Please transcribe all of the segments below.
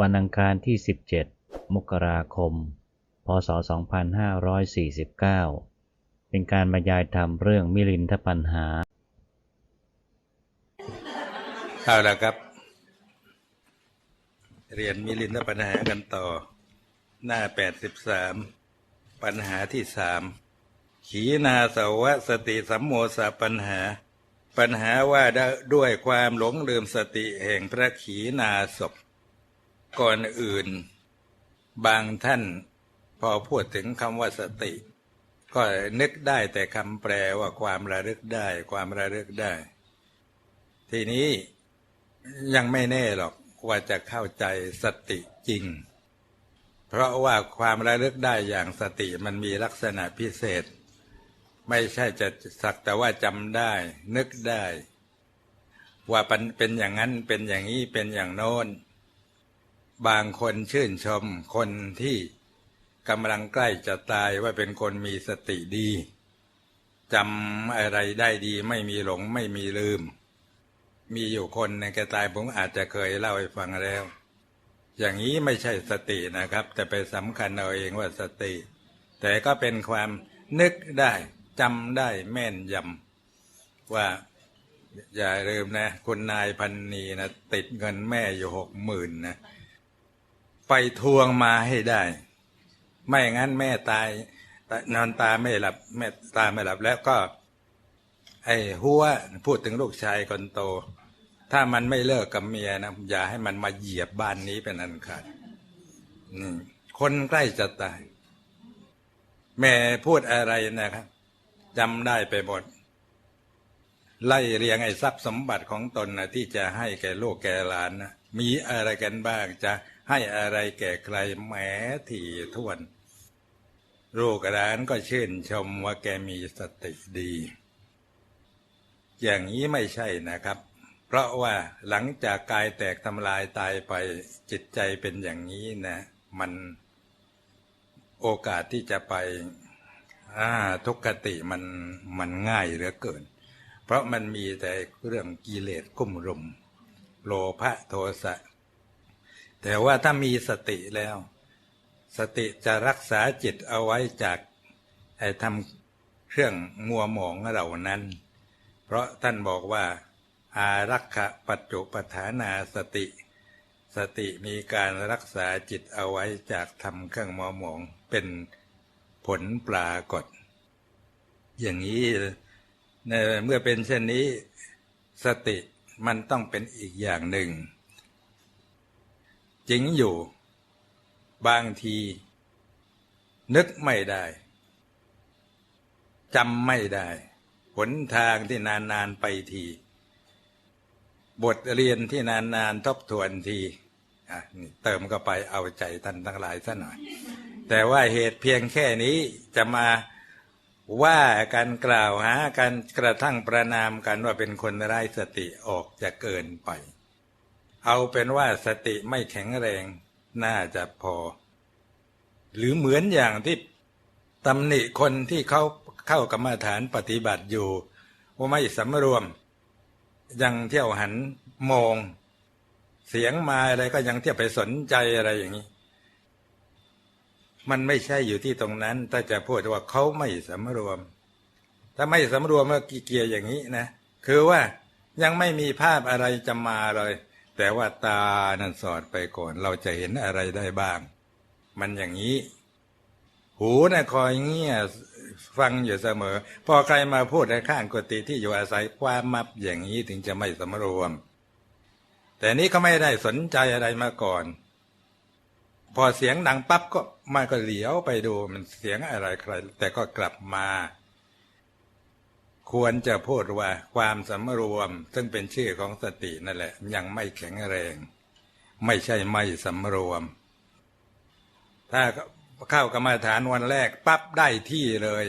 วันอังคารที่ 17 มกราคม พศ 2549 เป็นการบรรยายธรรมเรื่องมิลินทปัญหา เอาละครับ เรียนมิลินทปัญหากันต่อ หน้าแปดสิบสามปัญหาที่สามขีนาสาวะสติสัมโมสปัญหา ปัญหาว่าด้วยความหลงลืมสติแห่งพระขีนาศพ ก่อนอื่น บางท่านพอพูดถึงคำว่าสติ ก็นึกได้แต่คำแปลว่าความระลึกได้ ความระลึกได้ ทีนี้ยังไม่แน่หรอกว่าจะเข้าใจสติจริง เพราะว่าความระลึกได้อย่างสติมันมีลักษณะพิเศษ ไม่ใช่จะสักแต่ว่าจำได้ นึกได้ ว่าเป็นเป็นอย่างนั้นเป็นอย่างนี้เป็นอย่างโน้น บางคนชื่นชมคนที่กำลังใกล้จะตายว่าเป็นคนมีสติดีจำอะไรได้ดีไม่มีหลงไม่มีลืม มีอยู่คนในแกตายผมอาจจะเคยเล่าให้ฟังแล้ว อย่างนี้ไม่ใช่สตินะครับ แต่ไปสำคัญเอาเองว่าสติ แต่ก็เป็นความนึกได้จำได้แม่นยำว่าอย่าลืมนะ คุณนายพันนีนะติดเงินแม่อยู่หกหมื่นนะ ไปทวงมาให้ได้ ไม่งั้นแม่ตายนอนตาไม่หลับแม่ตาไม่หลับแล้วก็ ไอ้หัวพูดถึงลูกชายคนโต ถ้ามันไม่เลิกกับเมียนะอย่าให้มันมาเหยียบบ้านนี้เป็นอันขาดคนใกล้จะตาย แม่พูดอะไรนะครับจำได้ไปหมดไล่เรียงไอ้ทรัพย์สมบัติของตนนะที่จะให้แก่ลูกแก่หลานนะมีอะไรกันบ้างจะ ให้อะไรแก่ใครแหมถี่ทวน ลูกหลานก็ชื่นชมว่าแกมีสติดี อย่างนี้ไม่ใช่นะครับ เพราะว่าหลังจากกายแตกทำลายตายไปจิตใจเป็นอย่างนี้นะ มันโอกาสที่จะไปทุกขติมันมันง่ายเหลือเกิน เพราะมันมีแต่เรื่องกิเลสกุ้มรุมโลภะโทสะ แต่ว่าถ้ามีสติแล้ว สติจะรักษาจิตเอาไว้จากไอ้ทำเครื่องมัวหมองเหล่านั้น เพราะท่านบอกว่า อารักขะปัจจุปฐานาสติ สติมีการรักษาจิตเอาไว้จากทำเครื่องมัวหมองเป็นผลปรากฏ อย่างนี้เมื่อเป็นเช่นนี้สติมันต้องเป็นอีกอย่างหนึ่ง จริงอยู่ บางที นึกไม่ได้จำไม่ได้หนทางที่นานๆไปที บทเรียนที่นานๆทบทวนทีอะนี่เติมก็ไปเอาใจท่านทั้งหลายซะหน่อย แต่ว่าเหตุเพียงแค่นี้จะมาว่ากันกล่าวหากันกระทั่งประนามกันว่าเป็นคนไร้สติออกจะเกินไป เอาเป็นว่าสติไม่แข็งแรงน่าจะพอ หรือเหมือนอย่างที่ตำหนิคนที่เขาเข้ากรรมฐานปฏิบัติอยู่ว่าไม่สำรวม ยังเที่ยวหันมอง เสียงมาอะไรก็ยังเที่ยวไปสนใจอะไรอย่างนี้ มันไม่ใช่อยู่ที่ตรงนั้น ถ้าจะพูดว่าเขาไม่สำรวม ถ้าไม่สำรวมก็เกียร์อย่างนี้นะ คือว่ายังไม่มีภาพอะไรจะมาเลย แต่ว่าตานั่นสอดไปก่อน เราจะเห็นอะไรได้บ้าง มันอย่างนี้ หูนะคอยเงี่ยฟังอยู่เสมอ พอใครมาพูดในข้างกุฏิที่อยู่อาศัยความมับอย่างนี้ถึงจะไม่สำรวม แต่นี้ก็ไม่ได้สนใจอะไรมาก่อน พอเสียงดังปั๊บก็มาก็เหลียวไปดูมันเสียงอะไรใคร แต่ก็กลับมา ควรจะพูดว่าความสำรวม ซึ่งเป็นชื่อของสตินั่นแหละ ยังไม่แข็งแรง ไม่ใช่ไม่สำรวม ถ้าเข้ากรรมฐานวันแรกปั๊บได้ที่เลย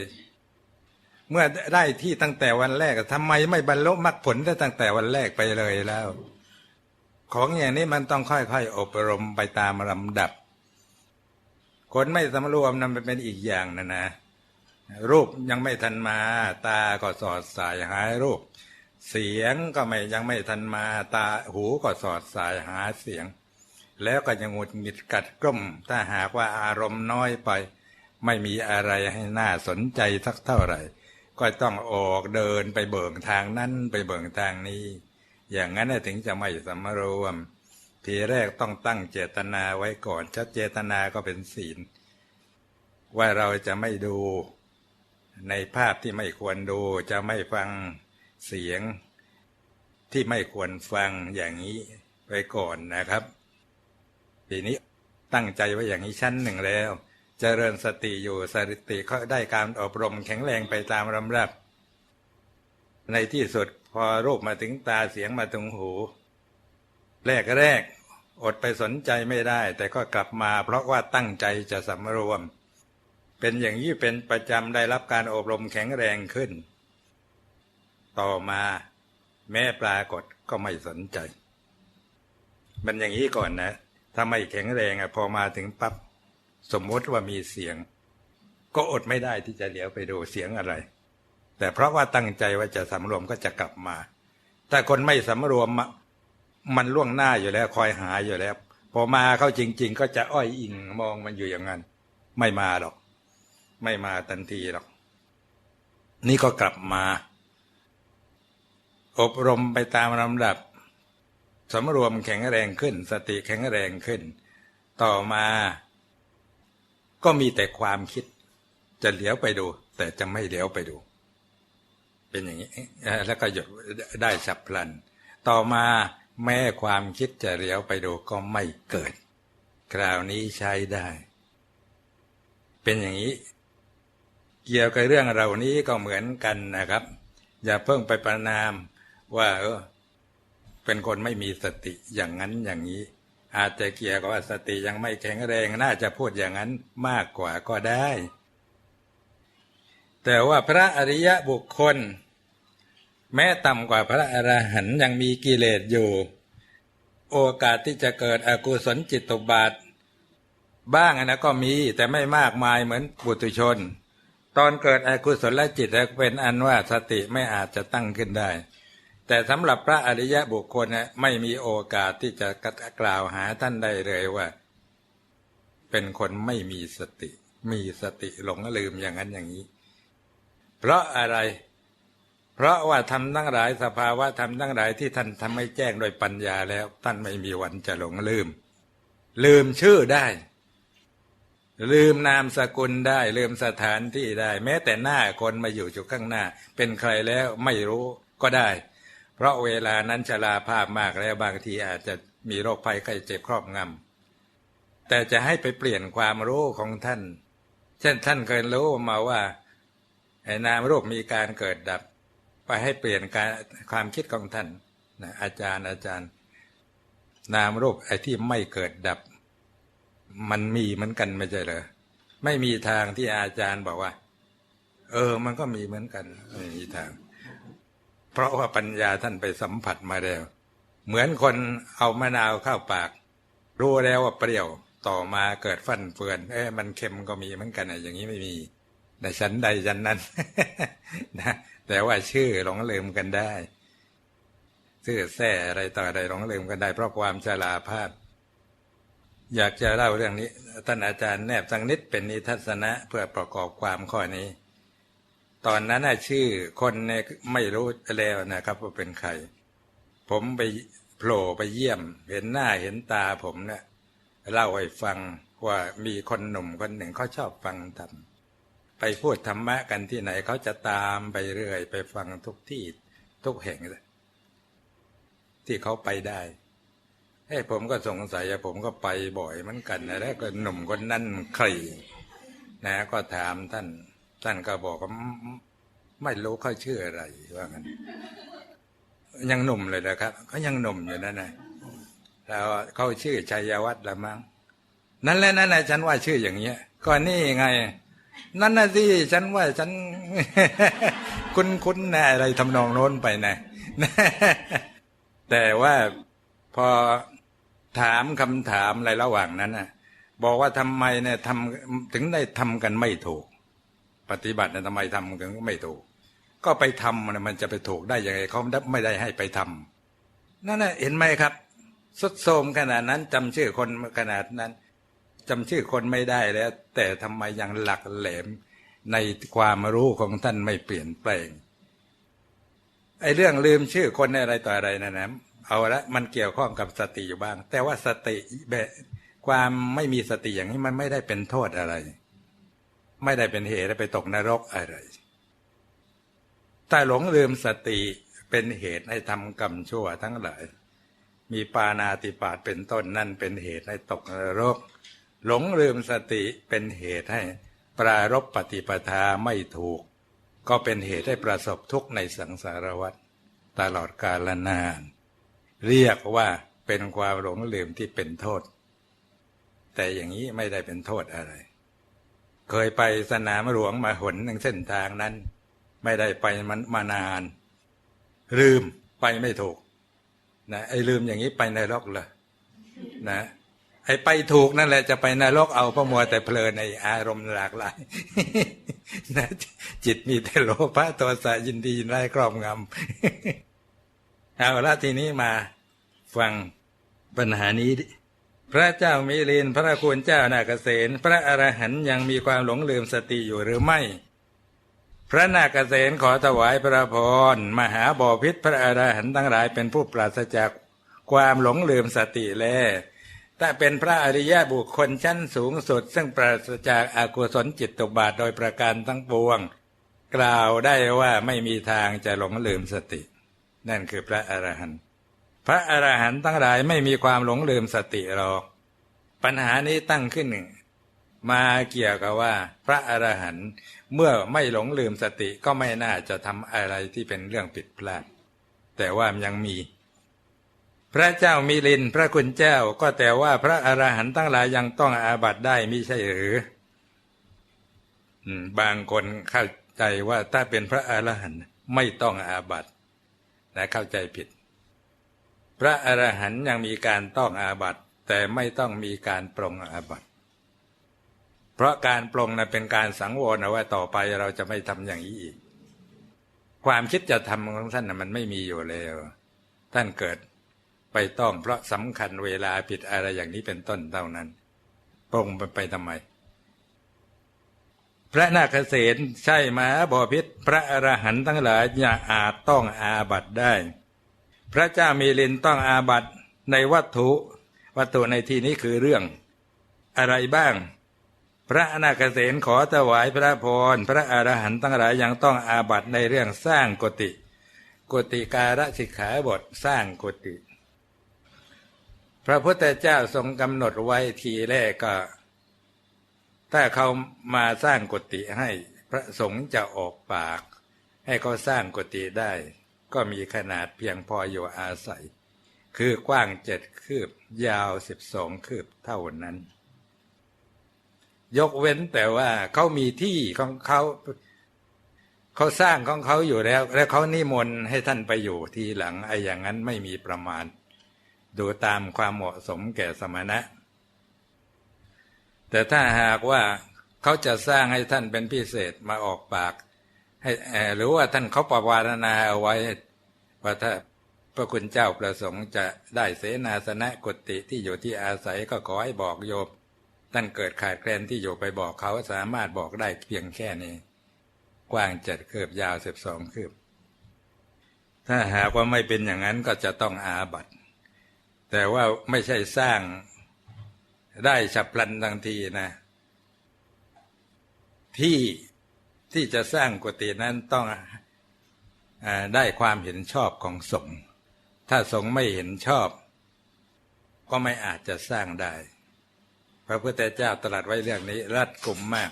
เมื่อได้ที่ตั้งแต่วันแรกทำไมไม่บรรลุมรรคผลได้ตั้งแต่วันแรกไปเลยแล้ว ของอย่างนี้มันต้องค่อยๆ อบรมไปตามลำดับ คนไม่สำรวมนั้นเป็นอีกอย่างนะนะ รูปยังไม่ทันมา ตาก็สอดสายหารูป เสียงก็ไม่ยังไม่ทันมา ตาหูก็สอดสายหาเสียง แล้วก็จะหงุดหงิดกัดกลุ่มถ้าหากว่าอารมณ์น้อยไป ไม่มีอะไรให้น่าสนใจสักเท่าไหร่ ก็ต้องออกเดินไปเบิ่งทางนั้นไปเบิ่งทางนี้ อย่างนั้นถึงจะไม่สำรวมทีแรกต้องตั้งเจตนาไว้ก่อนชัดเจตนาก็เป็นศีล ว่าเราจะไม่ดู ในภาพที่ไม่ควรดูจะไม่ฟังเสียงที่ไม่ควรฟังอย่างนี้ไว้ก่อนนะครับ ทีนี้ตั้งใจไว้อย่างนี้ชั้นหนึ่งแล้วเจริญสติอยู่สติก็ได้การอบรมแข็งแรงไปตามลำดับ ในที่สุดพอรูปมาถึงตาเสียงมาถึงหู แรกแรกอดไปสนใจไม่ได้ แต่ก็กลับมาเพราะว่าตั้งใจจะสำรวม เป็นอย่างนี้เป็นประจำได้รับการอบรมแข็งแรงขึ้น ต่อมาแม่ปรากฏก็ไม่สนใจ มันอย่างนี้ก่อนนะ ถ้าไม่แข็งแรงอะพอมาถึงปั๊บสมมติว่ามีเสียง ก็อดไม่ได้ที่จะเหลียวไปดูเสียงอะไร แต่เพราะว่าตั้งใจว่าจะสำรวมก็จะกลับมา ถ้าคนไม่สำรวมมันล่วงหน้าอยู่แล้วคอยหาอยู่แล้ว พอมาเข้าจริง ๆ ก็จะอ้อยอิงมองมันอยู่อย่างนั้น ไม่มาหรอก ไม่มาทันทีหรอก นี่ก็กลับมา อบรมไปตามลำดับสำรวมแข็งแรงขึ้น สติแข็งแรงขึ้น ต่อมา ก็มีแต่ความคิด จะเหลียวไปดู แต่จะไม่เหลียวไปดู เป็นอย่างนี้ แล้วก็หยุดได้ฉับพลัน ต่อมาแม้ความคิดจะเหลียวไปดูก็ไม่เกิด คราวนี้ใช้ได้ เป็นอย่างนี้ เกี่ยวกับเรื่องเรานี้ก็เหมือนกันนะครับ อย่าเพิ่งไปประนามว่าเออเป็นคนไม่มีสติอย่างนั้นอย่างนี้ อาจจะเกี่ยวกับว่าสติยังไม่แข็งแรงน่าจะพูดอย่างนั้นมากกว่าก็ได้ แต่ว่าพระอริยะบุคคล แม้ต่ำกว่าพระอรหันต์ยังมีกิเลสอยู่ โอกาสที่จะเกิดอกุศลจิตตบาท บ้างอะนะก็มีแต่ไม่มากมายเหมือนปุถุชน ตอนเกิดอกุศลจิตเป็นอันว่าสติไม่อาจจะตั้งขึ้นได้ แต่สำหรับพระอริยะบุคคลนะไม่มีโอกาสที่จะกล่าวหาท่านได้เลยว่า เป็นคนไม่มีสติ มีสติหลงลืมอย่างนั้นอย่างนี้ เพราะอะไร เพราะว่าทำทั้งหลายสภาวะทำทั้งหลายที่ท่านทำให้แจ้งโดยปัญญาแล้ว ท่านไม่มีวันจะหลงลืม ลืมชื่อได้ ลืมนามสกุลได้ ลืมสถานที่ได้ แม้แต่หน้าคนมาอยู่จุดข้างหน้า เป็นใครแล้วไม่รู้ก็ได้ เพราะเวลานั้นชราภาพมากแล้วบางทีอาจจะมีโรคภัยไข้เจ็บครอบงำแต่จะให้ไปเปลี่ยนความรู้ของท่าน เช่นท่านเคยรู้มาว่าไอ้นามรูปมีการเกิดดับ ไปให้เปลี่ยนการความคิดของท่านนะอาจารย์อาจารย์ นามรูปไอ้ที่ไม่เกิดดับ มันมีเหมือนกันไม่ใช่เหรอไม่มีทางที่อาจารย์บอกว่า เออ มันก็มีเหมือนกันไม่มีทาง เพราะว่าปัญญาท่านไปสัมผัสมาแล้ว เหมือนคนเอามะนาวเข้าปาก รู้แล้วว่าเปรี้ยวต่อมาเกิดฟันเฟือน เอ้มันเค็มก็มีเหมือนกันอะอย่างนี้ไม่มีในชั้นใดชั้นนั้นนะแต่ว่าชื่อหลงลืมกันได้ชื่อแท้อะไรต่ออะไรหลงลืมกันได้ เพราะความชราภาพ อยากจะเล่าเรื่องนี้ท่านอาจารย์แนบสังนิดเป็นนิทัศนะเพื่อประกอบความข้อนี้ ตอนนั้นชื่อคนเนี่ยไม่รู้แล้วนะครับว่าเป็นใคร ผมไปโผล่ไปเยี่ยม เห็นหน้าเห็นตาผมเนี่ยเล่าให้ฟังว่ามีคนหนุ่มคนหนึ่งเขาชอบฟังธรรมไปพูดธรรมะกันที่ไหนเขาจะตามไปเรื่อย ไปฟังทุกที่ทุกแห่ง ที่เขาไปได้ เฮ้ผมก็สงสัยอะผมก็ไปบ่อยเหมือนกันนะแล้วก็หนุ่มคนนั้นใครนะก็ถามท่าน ท่านก็บอกว่าไม่รู้เขาชื่ออะไรว่างั้นยังหนุ่มเลยนะครับเขายังหนุ่มอยู่นั่นนะแล้วเขาชื่อชัยวัฒน์ละมั้งนั่นแหละนั่นแหละฉันว่าชื่ออย่างเงี้ยก็นี่ไง นั่นน่ะสิฉันว่าฉัน คุ้นคุ้นนะอะไรทำนองโน้นไปนะแต่ว่าพอ ถามคำถามอะไรระหว่างนั้นน่ะ บอกว่าทำไมเนี่ยทำถึงได้ทำกันไม่ถูก ปฏิบัติเนี่ยทำไมทำกันไม่ถูก ก็ไปทำมันมันจะไปถูกได้ยังไงเขาไม่ได้ให้ไปทำนั่นน่ะเห็นไหมครับสุดโทมขนาดนั้นจำชื่อคนขนาดนั้นจำชื่อคนไม่ได้แล้ว แต่ทำไมยังหลักแหลมในความรู้ของท่านไม่เปลี่ยนแปลงไอ้เรื่องลืมชื่อคนอะไรต่ออะไรนะนะ เอาละมันเกี่ยวข้องกับสติอยู่บ้าง แต่ว่าสติแบบความไม่มีสติอย่างนี้มันไม่ได้เป็นโทษอะไร ไม่ได้เป็นเหตุให้ไปตกนรกอะไรแต่หลงลืมสติเป็นเหตุให้ทำกรรมชั่วทั้งหลาย มีปานาติปาตเป็นต้นนั่นเป็นเหตุให้ตกนรก หลงลืมสติเป็นเหตุให้ปรารบปฏิปทาไม่ถูก ก็เป็นเหตุให้ประสบทุกข์ในสังสารวัฏตลอดกาลนาน เรียกว่าเป็นความหลงลืมที่เป็นโทษ แต่อย่างนี้ไม่ได้เป็นโทษอะไร เคยไปสนามหลวงมาหนหนึ่งเส้นทางนั้น ไม่ได้ไปมันมานาน ลืมไปไม่ถูกนะไอ้ลืมอย่างนี้ไปในรกเลยนะไอ้ไปถูกนั่นแหละจะไปนรกเอาพระมัวแต่เพลินในอารมณ์หลากหลายนะจิตมีแต่โลภะโทสะยินดียินไร้ครอบงำ เอาละทีนี้มาฟังปัญหานี้ พระเจ้ามิลินพระคุณเจ้านาคเษนพระอรหันยังมีความหลงลืมสติอยู่หรือไม่ พระนาคเษนขอถวายพระพรมหาบอพิษพระอรหันต์ทั้งหลายเป็นผู้ปราศจากความหลงลืมสติแลถ้าเป็นพระอริยบุคคลชั้นสูงสุด ซึ่งปราศจากอากุศลจิตตบาทโดยประการทั้งปวง กล่าวได้ว่าไม่มีทางจะหลงลืมสติ นั่นคือพระอรหันต์พระอรหันต์ทั้งหลายไม่มีความหลงลืมสติหรอก ปัญหานี้ตั้งขึ้นหนึ่งมาเกี่ยวกับว่า พระอรหันต์เมื่อไม่หลงลืมสติก็ไม่น่าจะทำอะไรที่เป็นเรื่องผิดพลาด แต่ว่ามันยังมี พระเจ้ามิลินพระคุณเจ้าก็แต่ว่าพระอรหันต์ทั้งหลายยังต้องอาบัติได้มิใช่หรือบางคนเข้าใจว่าถ้าเป็นพระอรหันต์ไม่ต้องอาบัติ และเข้าใจผิด พระอรหันต์ยังมีการต้องอาบัติแต่ไม่ต้องมีการปรงอาบัติเพราะการปรงนะเป็นการสังวรเอาไว้ต่อไปเราจะไม่ทำอย่างนี้อีก ความคิดจะทำของท่านนะมันไม่มีอยู่แล้ว ท่านเกิดไปต้องเพราะสำคัญเวลาผิดอะไรอย่างนี้เป็นต้นเท่านั้นปรงไปทำไม พระนาคเษนใช่มาบอพิษพระอรหันต์ทั้งหลายอย่าอาจต้องอาบัตได้ พระเจ้ามีลินต้องอาบัตในวัตถุ วัตถุในที่นี้คือเรื่อง อะไรบ้าง พระนาคเษนขอถวายพระพรพระอรหันต์ทั้งหลายยังต้องอาบัตในเรื่องสร้างกุฏิกุฏิการสิกขาบทสร้างกุฏิพระพุทธเจ้าทรงกำหนดไว้ทีแรกก็ ถ้าเขามาสร้างกุฏิให้พระสงฆ์จะออกปาก ให้เขาสร้างกุฏิได้ ก็มีขนาดเพียงพออยู่อาศัย คือกว้างเจ็ดคืบ ยาวสิบสองคืบเท่านั้น ยกเว้นแต่ว่าเขามีที่ของเขาเขาสร้างของเขาอยู่แล้ว แล้วเขานิมนต์ให้ท่านไปอยู่ทีหลังไอ้อย่างนั้นไม่มีประมาณ ดูตามความเหมาะสมแก่สมณะ แต่ถ้าหากว่าเขาจะสร้างให้ท่านเป็นพิเศษมาออกปาก ให้หรือว่าท่านเขาประวารณาเอาไว้ว่าถ้าพระคุณเจ้าประสงค์จะได้เสนาสนะกุฏิที่อยู่ที่อาศัยก็ขอให้บอกโยมท่านเกิดขาดแคลนที่อยู่ไปบอกเขาสามารถบอกได้เพียงแค่นี้ กว้างเจ็ดคืบยาวสิบสองคืบ ถ้าหากว่าไม่เป็นอย่างนั้นก็จะต้องอาบัตแต่ว่าไม่ใช่สร้าง ได้ฉับพลันทันทีนะ ที่ที่จะสร้างกุฏินั้นต้องอได้ความเห็นชอบของสงฆ์ถ้าสงฆ์ไม่เห็นชอบ ก็ไม่อาจจะสร้างได้ พระพุทธเจ้าตรัสไว้เรื่องนี้รัดกลุ่มมาก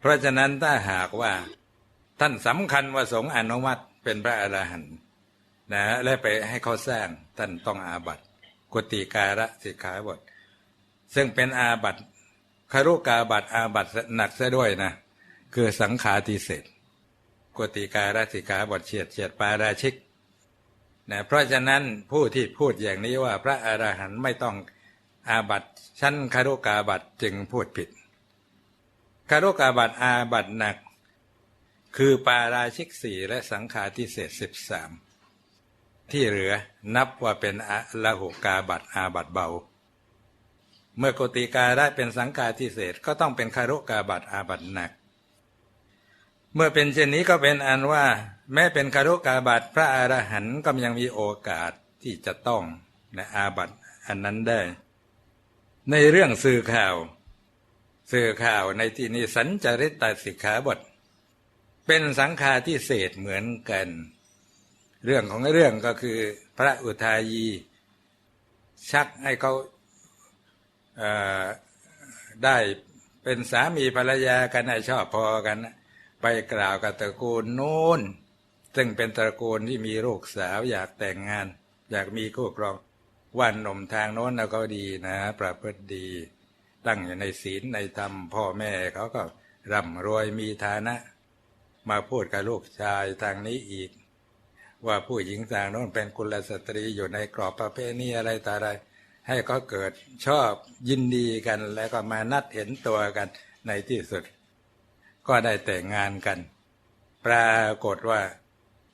เพราะฉะนั้นถ้าหากว่าท่านสำคัญว่าสงฆ์อนุมัติเป็นพระอรหันต์นะและไปให้เขาสร้างท่านต้องอาบัติกุติการะสิกขาบท ซึ่งเป็นอาบัติคารุกาบัตอาบัตหนักซะด้วยนะ คือสังขาติเศษกุติการะสิกาบทเฉียดเฉียดปาราชิกนะเพราะฉะนั้นผู้ที่พูดอย่างนี้ว่าพระอรหันต์ไม่ต้องอาบัตชั้นคารุกาบัตจึงพูดผิดคารุกาบัตอาบัตหนัก คือปาราชิกสี่และสังขาติเศษสิบสามที่เหลือนับว่าเป็นอะละหุกาบัตอาบัตเบา เมื่อโกติกาได้เป็นสังกาทิเศษก็ต้องเป็นคารุกาบัตอาบัตหนัก เมื่อเป็นเช่นนี้ก็เป็นอันว่า แม้เป็นคารุกาบัตพระอรหันต์ก็ยังมีโอกาสที่จะต้องในอาบัตอันนั้นได้ ในเรื่องสื่อข่าว สื่อข่าวในที่นี้สัญจริตตสิกขาบท เป็นสังฆาทิเศษเหมือนกัน เรื่องของเรื่องก็คือพระอุทายี ชักให้เขา ได้เป็นสามีภรรยากันให้ชอบพอกัน ไปกล่าวกับตระกูลโน้นซึ่งเป็นตระกูลที่มีลูกสาวอยากแต่งงาน อยากมีคู่ครองวันหนุ่มทางโน้นเราก็ดีนะ ประพฤติดี ตั้งอยู่ในศีลในธรรมพ่อแม่เขาก็ร่ำรวยมีฐานะ มาพูดกับลูกชายทางนี้อีก ว่าผู้หญิงต่างโน้นเป็นกุลสตรีอยู่ในกรอบประเพณีอะไรต่ออะไร ให้ก็เกิดชอบยินดีกันแล้วก็มานัดเห็นตัวกันในที่สุด ก็ได้แต่งงานกัน ปรากฏว่า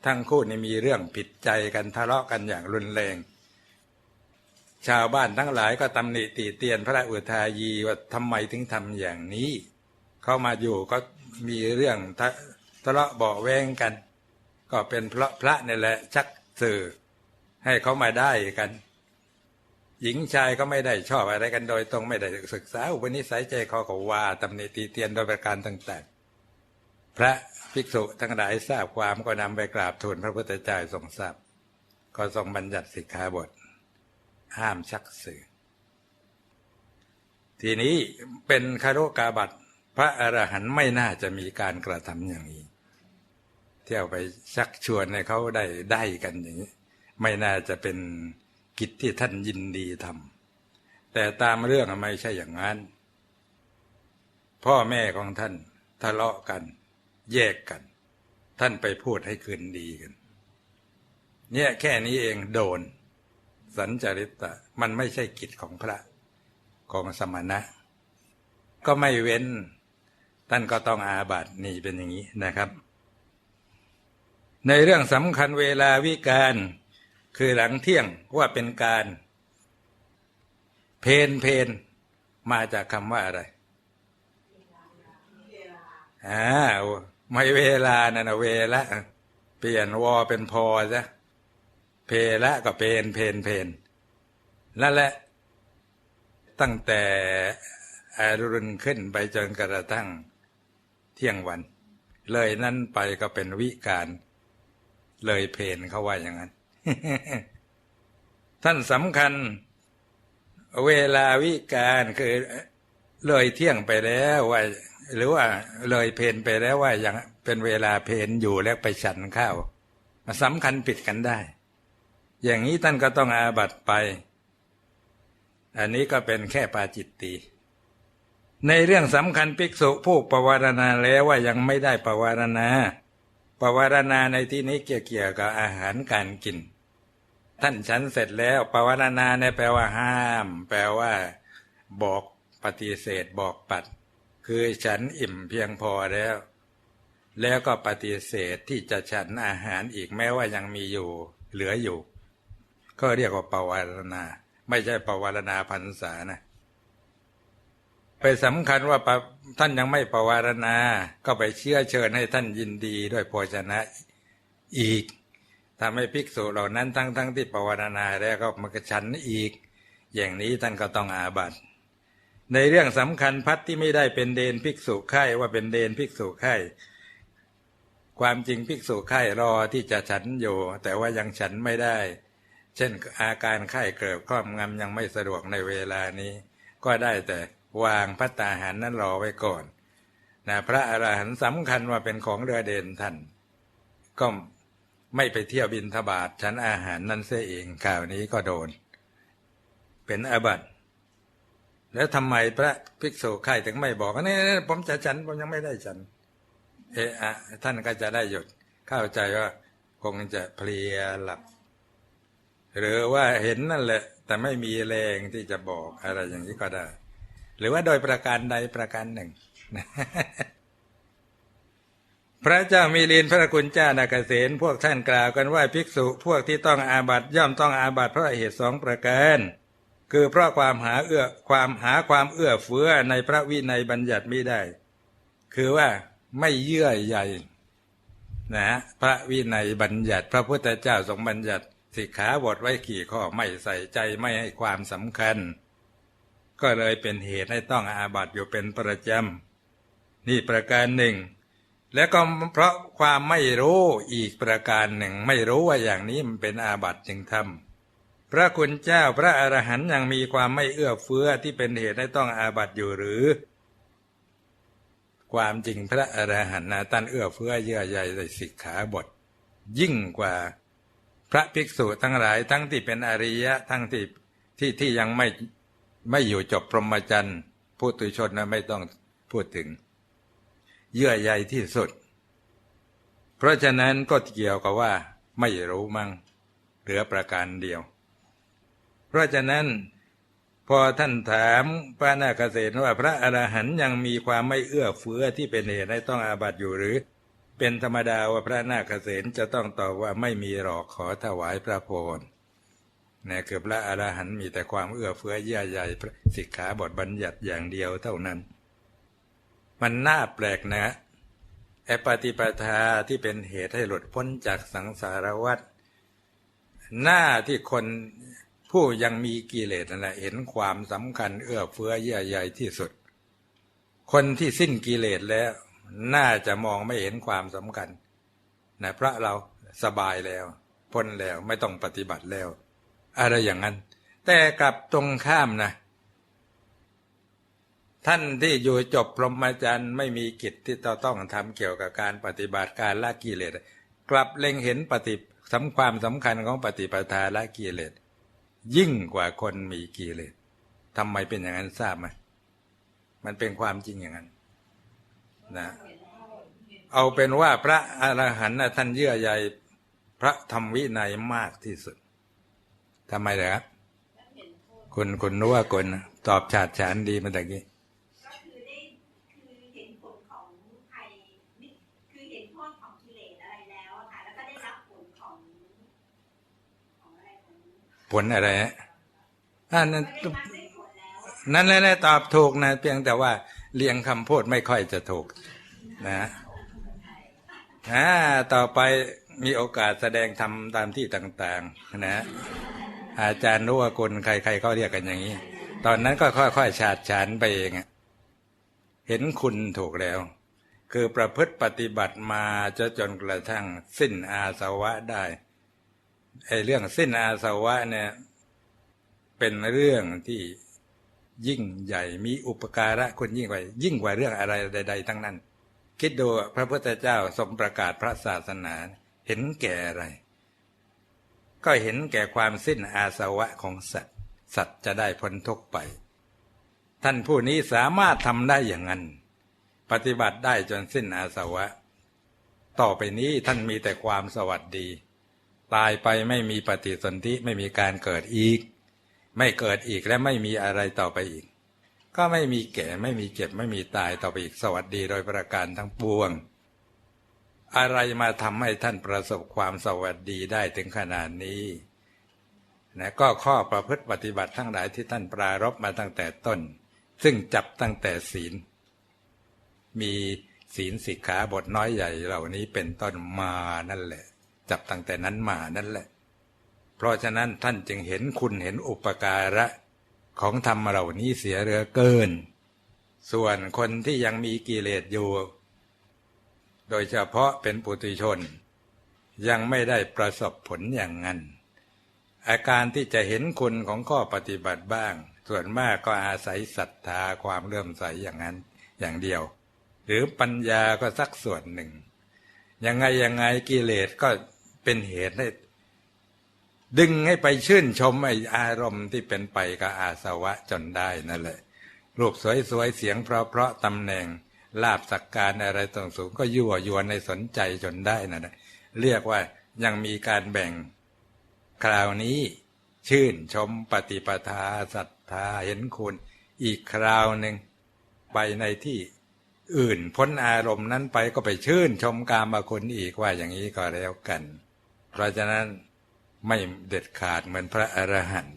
ทั้งคู่นี่มีเรื่องผิดใจกันทะเลาะกันอย่างรุนแรง ชาวบ้านทั้งหลายก็ตำหนิติเตียนพระอุทายีว่าทำไมถึงทำอย่างนี้ เข้ามาอยู่ก็มีเรื่องทะทะเลาะเบาแวงกัน ก็เป็นเพราะพระนี่แหละชักสื่อให้เขามาได้กัน หญิงชายก็ไม่ได้ชอบอะไรกันโดยตรงไม่ได้ศึกษา อุปนิสัยใจคอก็ว่าตำหนิตีเตียนโดยประการต่างๆ พระภิกษุทั้งหลายทราบความก็นำไปกราบทูลพระพุทธเจ้าทรงทราบก็ทรงบัญญัติสิกขาบท ห้ามชักสื่อ ทีนี้เป็นคารุกาบัตพระอรหันต์ไม่น่าจะมีการกระทำอย่างนี้ เที่ยวไปชักชวนให้เขาได้ได้กันอย่างนี้ ไม่น่าจะเป็น กิจที่ท่านยินดีทำแต่ตามเรื่องไม่ใช่อย่างนั้น พ่อแม่ของท่านทะเลาะกัน แยกกัน ท่านไปพูดให้คืนดีกัน เนี่ยแค่นี้เองโดน สัญจริตะมันไม่ใช่กิจของพระของสมณะ ก็ไม่เว้น ท่านก็ต้องอาบัตินี่เป็นอย่างนี้นะครับ ในเรื่องสำคัญเวลาวิการ คือหลังเที่ยงว่าเป็นการ เพนเพนมาจากคำว่าอะไรอ่าไม่เวลานั่นนะเวละเปลี่ยนวอเป็นพอซะเพละก็เพนเพนเพนนั่นแหละ ตั้งแต่อารุณขึ้นไปจนกระทั่งเที่ยงวัน เลยนั่นไปก็เป็นวิการ เลยเพนเขาว่าอย่างนั้น ท่านสำคัญ เวลาวิการคือเลยเที่ยงไปแล้วว่า หรือว่าเลยเพนไปแล้วว่ายังเป็นเวลาเพนอยู่แล้วไปฉันข้าวสำคัญผิดกันได้ อย่างนี้ท่านก็ต้องอาบัตไป อันนี้ก็เป็นแค่ปาจิตตีในเรื่องสำคัญภิกษุผู้ปวารณาแล้วว่ายังไม่ได้ปวารณาปวารณาในที่นี้เกี่ยวกับอาหารการกิน ท่านฉันเสร็จแล้วปวารณาเนี่ยแปลว่าห้าม แปลว่า บอกปฏิเสธบอกปัด คือฉันอิ่มเพียงพอแล้ว แล้วก็ปฏิเสธที่จะฉันอาหารอีกแม้ว่ายังมีอยู่ เหลืออยู่ ก็เรียกว่าปวารณา ไม่ใช่ปวารณาพรรษานะไปสำคัญว่าท่านยังไม่ปวารณา ก็ไปเชื่อเชิญให้ท่านยินดีด้วยโภชนะอีก ทำให้ภิกษุเหล่านั้นทั้งทั้งที่ปวารณาแล้วก็มากระชันอีก อย่างนี้ท่านก็ต้องอาบัติในเรื่องสำคัญพัดที่ไม่ได้เป็นเดนภิกษุไข่ว่าเป็นเดนภิกษุไข่ความจริงภิกษุไข่รอที่จะฉันอยู่ แต่ว่ายังฉันไม่ได้ เช่นอาการไข้เกิดครอบงำยังไม่สะดวกในเวลานี้ ก็ได้แต่วางพัตตาหารนั้นรอไว้ก่อนนะพระอรหันต์สำคัญว่าเป็นของเรือเดนท่านก็ ไม่ไปเที่ยวบินทบาทฉันอาหารนั่นเสียเองข่าวนี้ก็โดน เป็นอาบัติแล้วทำไมพระภิกษุไข่ถึงไม่บอกว่านี่ผมจะฉันผมยังไม่ได้ฉัน เอะอะท่านก็จะได้หยุดเข้าใจว่าคงจะเพลียหลับ หรือว่าเห็นนั่นแหละ แต่ไม่มีแรงที่จะบอกอะไรอย่างนี้ก็ได้ หรือว่าโดยประการใดประการหนึ่ง พระเจ้ามีลินพระคุณเจ้านาเกษณพวกท่านกล่าวกันว่าภิกษุพวกที่ต้องอาบัตย่อมต้องอาบัตเพราะเหตุสองประการคือเพราะความหาเอื้อความหาความเอื้อเฟื้อในพระวินัยบัญญัติไม่ได้ คือว่าไม่เยื่อใยนะพระวินัยบัญญัติ พระพุทธเจ้าทรงบัญญัติสิกขาบทไว้กี่ข้อไม่ใส่ใจไม่ให้ความสำคัญ ก็เลยเป็นเหตุให้ต้องอาบัตอยู่เป็นประจำนี่ประการหนึ่ง แล้วก็เพราะความไม่รู้อีกประการหนึ่ง ไม่รู้ว่าอย่างนี้มันเป็นอาบัติจึงทำพระคุณเจ้าพระอรหันต์ยังมีความไม่เอื้อเฟื้อที่เป็นเหตุให้ต้องอาบัติอยู่หรือ ความจริงพระอรหันต์นะท่านเอื้อเฟื้อเยื่อใยในสิกขาบท ยิ่งกว่าพระภิกษุทั้งหลายทั้งที่เป็นอริยะทั้งที่ที่ที่ยังไม่ไม่อยู่จบพรหมจรรย์ผู้ตุชนนะไม่ต้องพูดถึง เยื่อใยที่สุด เพราะฉะนั้นก็เกี่ยวกับว่า ไม่รู้มั่งเหลือประการเดียว เพราะฉะนั้นพอท่านถามพระนาคเษนว่าพระอรหันยังมีความไม่เอื้อเฟื้อที่เป็นเหตุให้ต้องอาบัติอยู่หรือ เป็นธรรมดาว่าพระนาคเษนจะต้องตอบว่าไม่มีหรอกขอถวายพระพรนี่คือพระอรหันต์มีแต่ความเอื้อเฟื้อเยื่อใยสิกขาบทบัญญัติอย่างเดียวเท่านั้น มันน่าแปลกนะแอปฏิปทาที่เป็นเหตุให้หลุดพ้นจากสังสารวัฏหน้าที่คนผู้ยังมีกิเลสนั่นแหละเห็นความสำคัญเอื้อเฟื้อเยื่อใยที่สุด คนที่สิ้นกิเลสแล้ว น่าจะมองไม่เห็นความสำคัญนะพระเราสบายแล้ว พ้นแล้วไม่ต้องปฏิบัติแล้ว อะไรอย่างนั้น แต่กลับตรงข้ามนะ ท่านที่อยู่จบพรหมจรรย์ไม่มีกิจที่ต้องทำเกี่ยวกับการปฏิบัติการละกิเลสกลับเล็งเห็นปฏิสำความสำคัญของปฏิปทาละกิเลสยิ่งกว่าคนมีกิเลสทำไมเป็นอย่างนั้นทราบไหมมันเป็นความจริงอย่างนั้นนะเอาเป็นว่าพระอรหันต์ท่านเยื่อใยพระธรรมวินัยมากที่สุดทำไมเหรอครับคุณคุณรู้ว่าคนตอบฉาดฉานดีมาตะกี้คือได้คือเห็นผลของภัยนี่คือเห็นโทษของกิเลสอะไรแล้วอะค่ะ แล้วก็ได้รับผลของของอะไรของ ผลอะไรฮะนั้นนั่นแหละตอบถูกนะ เพียงแต่ว่าเรียงคำพูดไม่ค่อยจะถูก นะอ่าต่อไปมีโอกาสแสดงธรรมตามที่ต่างๆ นะ อาจารย์รู้ว่าคนใครๆเขาเรียกกันอย่างนี้ ตอนนั้นก็ค่อยๆ ฉาดฉานไปเองอะเห็นคุณถูกแล้ว คือประพฤติปฏิบัติมาจะจนกระทั่งสิ้นอาสวะได้ ไอ้เรื่องสิ้นอาสวะเนี่ย เป็นเรื่องที่ยิ่งใหญ่มีอุปการะคุณยิ่งกว่ายิ่งกว่าเรื่องอะไรใด ๆ ทั้งนั้น คิดดูพระพุทธเจ้าทรงประกาศพระศาสนาเห็นแก่อะไร ก็เห็นแก่ความสิ้นอาสวะของสัตว์ สัตว์จะได้พ้นทุกข์ไป ท่านผู้นี้สามารถทำได้อย่างนั้น ปฏิบัติได้จนสิ้นอาสวะ ต่อไปนี้ท่านมีแต่ความสวัสดี ตายไปไม่มีปฏิสนธิไม่มีการเกิดอีก ไม่เกิดอีกและไม่มีอะไรต่อไปอีก ก็ไม่มีแก่ไม่มีเจ็บไม่มีตายต่อไปอีกสวัสดีโดยประการทั้งปวง อะไรมาทำให้ท่านประสบความสวัสดีได้ถึงขนาดนี้นะก็ข้อประพฤติปฏิบัติทั้งหลายที่ท่านปรารบมาตั้งแต่ต้น ซึ่งจับตั้งแต่ศีล มีศีลสิกขาบทน้อยใหญ่เหล่านี้เป็นต้นมานั่นแหละ จับตั้งแต่นั้นมานั่นแหละ เพราะฉะนั้นท่านจึงเห็นคุณเห็นอุปการะของธรรมเหล่านี้เสียเรือเกิน ส่วนคนที่ยังมีกิเลสอยู่ โดยเฉพาะเป็นปุถุชน ยังไม่ได้ประสบผลอย่างนั้น อาการที่จะเห็นคุณของข้อปฏิบัติบ้าง ส่วนมากก็อาศัยศรัทธาความเลื่อมใสอย่างนั้นอย่างเดียว หรือปัญญาก็สักส่วนหนึ่ง ยังไงยังไงกิเลสก็ เป็นเหตุให้ดึงให้ไปชื่นชมไออารมณ์ที่เป็นไปกับอาสวะจนได้นั่นแหละรูปสวยๆเสียงเพราะๆตำแหน่งลาบสักการอะไรต่างสูงก็ยั่วยวนในสนใจจนได้นั่นแหละเรียกว่ายังมีการแบ่งคราวนี้ชื่นชมปฏิปทาศรัทธาเห็นคุณ อีกคราวหนึ่งไปในที่อื่นพ้นอารมณ์นั้นไปก็ไปชื่นชมกามคุณอีกว่าอย่างนี้ก็แล้วกัน เพราะฉะนั้นไม่เด็ดขาดเหมือนพระอรหันต์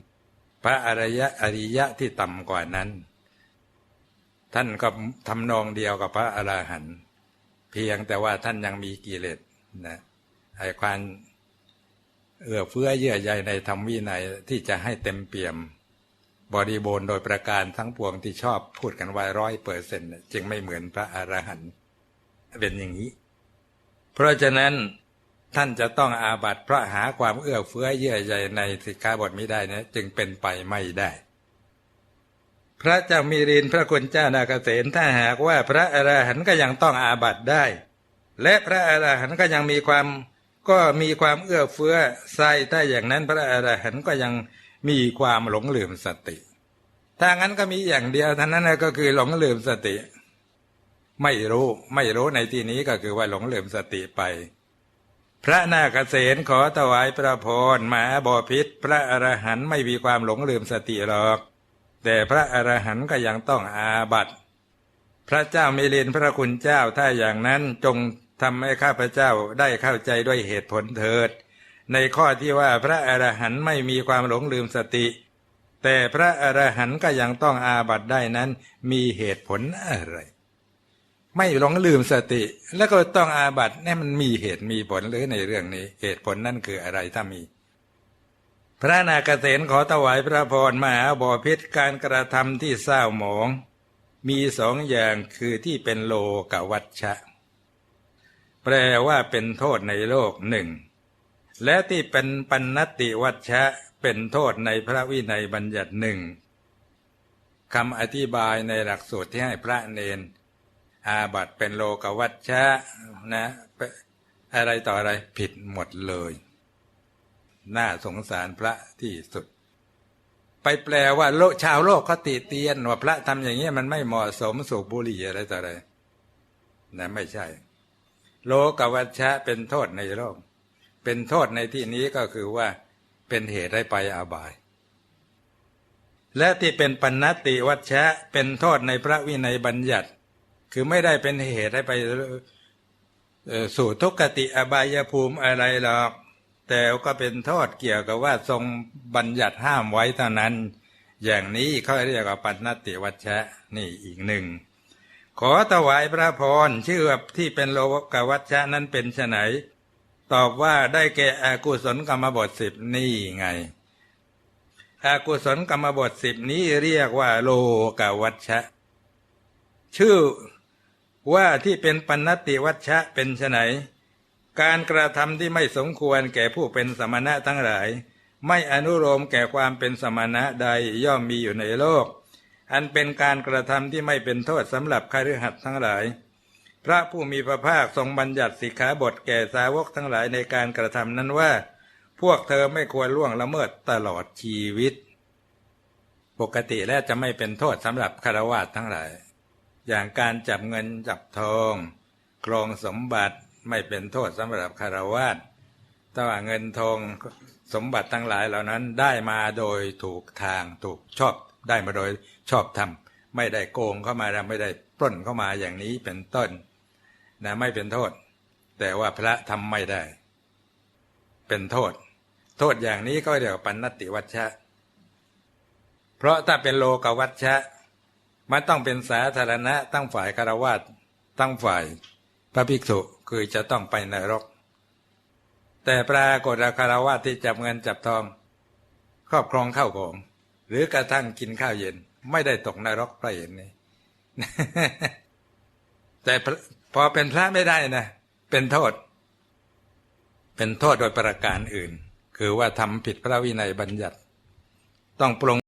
พระอริยะอริยะที่ต่ำกว่านั้น ท่านก็ทำนองเดียวกับพระอรหันต์เพียงแต่ว่าท่านยังมีกิเลสนะไอ้ความเอื้อเฟื้อเยื่อใยในธรรมวินัยที่จะให้เต็มเปี่ยม บริบูรณ์โดยประการทั้งปวงที่ชอบพูดกันว่าร้อยเปอร์เซ็นต์จึงไม่เหมือนพระอรหันต์เป็นอย่างนี้ เพราะฉะนั้น ท่านจะต้องอาบัติเพราะหาความเอื้อเฟื้อเยื่อใยในสิกขาบทไม่ได้นะจึงเป็นไปไม่ได้ พระเจ้ามีรินพระคุณเจ้านาเกษตถ้าหากว่าพระอรหันต์ก็ยังต้องอาบัติได้ และพระอรหันต์ก็ยังมีความก็มีความเอื้อเฟื้อใส่ถ้าอย่างนั้นพระอรหันต์ก็ยังมีความหลงลืมสติ ถ้างั้นก็มีอย่างเดียวท่านั้นก็คือหลงลืมสติ ไม่รู้ไม่รู้ในที่นี้ก็คือว่าหลงลืมสติไป พระนาคเษนขอถวายพระพรมหาบอพิษ พระอรหันต์ไม่มีความหลงลืมสติหรอก แต่พระอรหันต์ก็ยังต้องอาบัติพระเจ้ามิลินพระคุณเจ้าถ้าอย่างนั้นจงทำให้ข้าพเจ้าได้เข้าใจด้วยเหตุผลเถิด ในข้อที่ว่าพระอรหันต์ไม่มีความหลงลืมสติ แต่พระอรหันต์ก็ยังต้องอาบัติได้นั้นมีเหตุผลอะไร ไม่หลงลืมสติ แล้วก็ต้องอาบัตินี่มันมีเหตุมีผลหรือในเรื่องนี้ เหตุผลนั่นคืออะไรถ้ามี พระนาคเษนขอถวายพระพรมหาบอพิษการกระทำที่เศร้าหมอง มีสองอย่างคือที่เป็นโลกวัชชะ แปลว่าเป็นโทษในโลกหนึ่งและที่เป็นปันนติวัชชะเป็นโทษในพระวินัยบัญญัติหนึ่งคำอธิบายในหลักสูตรที่ให้พระเนน อาบัตเป็นโลกวัชชะนะอะไรต่ออะไรผิดหมดเลย น่าสงสารพระที่สุด ไปแปลว่าโลกชาวโลกเขาติเตียนว่าพระทำอย่างนี้มันไม่เหมาะสมสูบบุหรี่อะไรต่ออะไรนะไม่ใช่ โลกวัชชะเป็นโทษในโลก เป็นโทษในที่นี้ก็คือว่าเป็นเหตุให้ไปอาบาย และที่เป็นปัณติวัชชะเป็นโทษในพระวินัยบัญญัติ คือไม่ได้เป็นเหตุให้ไปสู่ทุกขติอบายภูมิอะไรหรอก แต่ก็เป็นโทษเกี่ยวกับว่าทรงบัญญัติห้ามไว้เท่านั้น อย่างนี้เขาเรียกว่าปัณติวัชชะนี่อีกหนึ่ง ขอถวายพระพรชื่อที่เป็นโลกวัชชะนั้นเป็นไนตอบว่าได้แก่อากุศลกรรมบทสิบนี่ไงอากุศลกรรมบทสิบนี้เรียกว่าโลกวัชชะ ชื่อ ว่าที่เป็นปัณติวัชชะเป็นไนการกระทำที่ไม่สมควรแก่ผู้เป็นสมณะทั้งหลาย ไม่อนุโลมแก่ความเป็นสมณะใดย่อมมีอยู่ในโลก อันเป็นการกระทำที่ไม่เป็นโทษสำหรับคฤหัสถ์ทั้งหลาย พระผู้มีพระภาคทรงบัญญัติสิกขาบทแก่สาวกทั้งหลายในการกระทำนั้นว่า พวกเธอไม่ควรล่วงละเมิดตลอดชีวิต ปกติแล้วจะไม่เป็นโทษสำหรับคารวะทั้งหลาย อย่างการจับเงินจับทองครองสมบัติไม่เป็นโทษสำหรับคารวะแต่ว่าเงินทองสมบัติทั้งหลายเหล่านั้นได้มาโดยถูกทางถูกชอบได้มาโดยชอบทำไม่ได้โกงเข้ามาไม่ได้ปล้นเข้ามาอย่างนี้เป็นต้นนะไม่เป็นโทษ แต่ว่าพระทำไม่ได้ เป็นโทษ โทษอย่างนี้ก็เรียกว่าปัณติวัชชะ เพราะถ้าเป็นโลกวัชชะ มันต้องเป็นสาธารณะตั้งฝ่ายคารวะตั้งฝ่ายพระภิกษุคือจะต้องไปนรก แต่ปรากฏคารวะที่จับเงินจับทอง ครอบครองข้าวของ หรือกระทั่งกินข้าวเย็น ไม่ได้ตกนรกเพระเห็นนี่แต่พอเป็นพระไม่ได้นะ เป็นโทษ เป็นโทษโดยประการอื่น คือว่าทำผิดพระวินัยบัญญัติ ต้องปรง